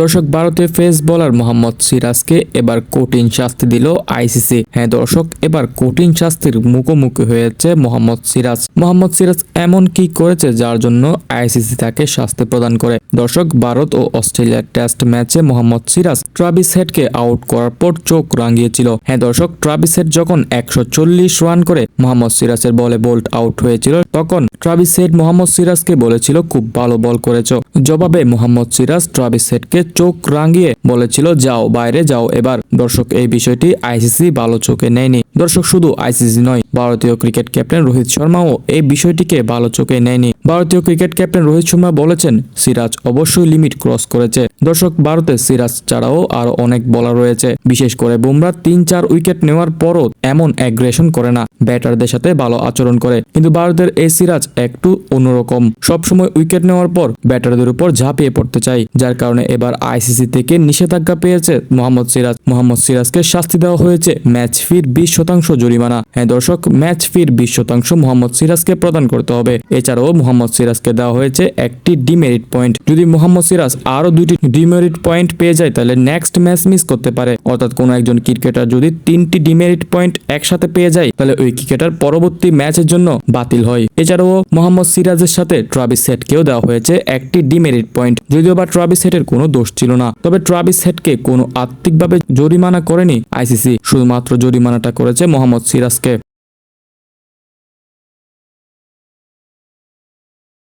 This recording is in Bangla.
দর্শক ভারতের ফেস বোলার মোহাম্মদ সিরাজকে এবার কঠিন শাস্তি দিল আইসিসি। হ্যাঁ দর্শক, এবার কঠিন শাস্তির মুখোমুখি হয়েছে মোহাম্মদ সিরাজ। মোহাম্মদ সিরাজ এমন কি করেছে যার জন্য আইসিসি তাকে শাস্তি প্রদান করে? দর্শক, ভারত ও অস্ট্রেলিয়ার টেস্ট ম্যাচে মোহাম্মদ সিরাজ ট্রাভিস হেডকে আউট করার পর চোখ রাঙিয়েছিল। হ্যাঁ দর্শক, ট্রাভিস হেড যখন একশো চল্লিশ রান করে মোহাম্মদ সিরাজের বলে বোল্ট আউট হয়েছিল, তখন ট্রাভিস হেড মোহাম্মদ সিরাজকে বলেছিল, খুব ভালো বল করেছ। জবাবে মোহাম্মদ সিরাজ ট্রাভিস হেডকে চোখ রাঙিয়ে বলেছিল, যাও, বাইরে যাও, এবার। দর্শক, এই বিষয়টি আইসিসি ভালো চোখে নেয়নি। দর্শক, শুধু আইসিসি নয়, ভারতীয় ক্রিকেট ক্যাপ্টেন রোহিত শর্মাও এই বিষয়টিকে ভালো চোখে নেয়নি। ভারতীয় ক্রিকেট ক্যাপ্টেন রোহিত শর্মা বলেছেন, সিরাজ অবশ্যই লিমিট ক্রস করেছে। দর্শক, ভারতে সিরাজ ছাড়াও আরও অনেক বলার রয়েছে। বিশেষ করে বুমরা তিন চার উইকেট নেওয়ার পরও এমন অ্যাগ্রেশন করে না। ব্যাটারদের সাথে ভালো আচরণ করে, কিন্তু ভারতের এই সিরাজ একটু অন্যরকম। সবসময় উইকেট নেওয়ার পর ব্যাটারদের উপর ঝাঁপিয়ে পড়তে চাই, যার কারণে এবার আইসিসি থেকে নিষেধাজ্ঞা পেয়েছে। মোহাম্মদ সিরাজ মোহাম্মদ সিরাজকে শাস্তি দেওয়া হয়েছে। ম্যাচ ফির বিশ শতাংশ জরিমানা। হ্যাঁ দর্শক, ম্যাচ ফির বিশ শতাংশ মোহাম্মদ সিরাজকে প্রদান করতে হবে। এছাড়াও মোহাম্মদ সিরাজকে দেওয়া হয়েছে একটি ডিমেরিট পয়েন্ট। যদি মোহাম্মদ সিরাজ আরও দুইটি ডিমেরিট পয়েন্ট পেয়ে যায়, তাহলে নেক্সট ম্যাচ মিস করতে পারে। অর্থাৎ কোনো একজন ক্রিকেটার যদি তিনটি ডিমেরিট পয়েন্ট একসাথে পেয়ে যায়, তাহলে ওই ক্রিকেটার পরবর্তী ম্যাচের জন্য বাতিল হয়। এছাড়াও মোহাম্মদ সিরাজের সাথে ট্রাভিস সেটকেও দেওয়া হয়েছে একটি ডিমেরিট পয়েন্ট। যদিও বা ট্রাভিস সেটের কোনো দোষ ছিল না। তবে ট্রাভিস হেডকে কোনো আত্মিকভাবে জরিমানা করেনি আইসিসি। শুধুমাত্র জরিমানাটা করেছে মোহাম্মদ সিরাজকে।